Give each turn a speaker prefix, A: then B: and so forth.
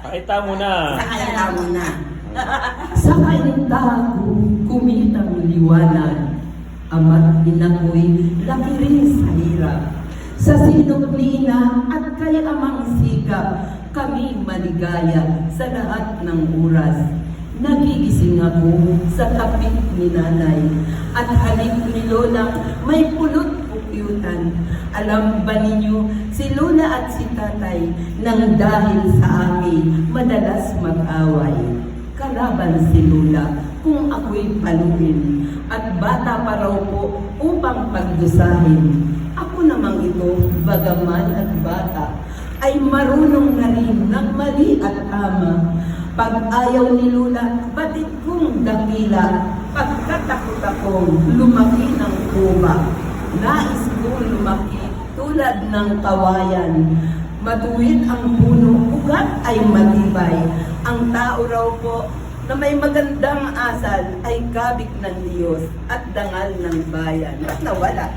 A: Pakita mo na.
B: Kanya mo na.
C: Sa kaintago, kumitang liwanag. Ama't ina laki rin sa hirap. Sa sinuplina at kay amang sikap, kami maligaya sa lahat ng oras. Nagigising ako sa kapit ni nanay at halik ni Lola may pulot. Alam ba ninyo, si Lola at si tatay nang dahil sa akin madalas mag-away kalaban si Lula kung ako'y paluin at bata pa raw po upang pagdusahin. Ako namang ito, bagaman at bata, ay marunong na rin ng mali at tama. Pag ayaw ni Lula, batid kong dakila, pagkatakot akong lumaki ng kuba. Nais kong lumaki tulad ng kawayan. Matuwid ang puno, ugat ay matibay. Ang tao raw po na may magandang asal ay kabig ng Diyos at dangal ng bayan. Ba't nawala?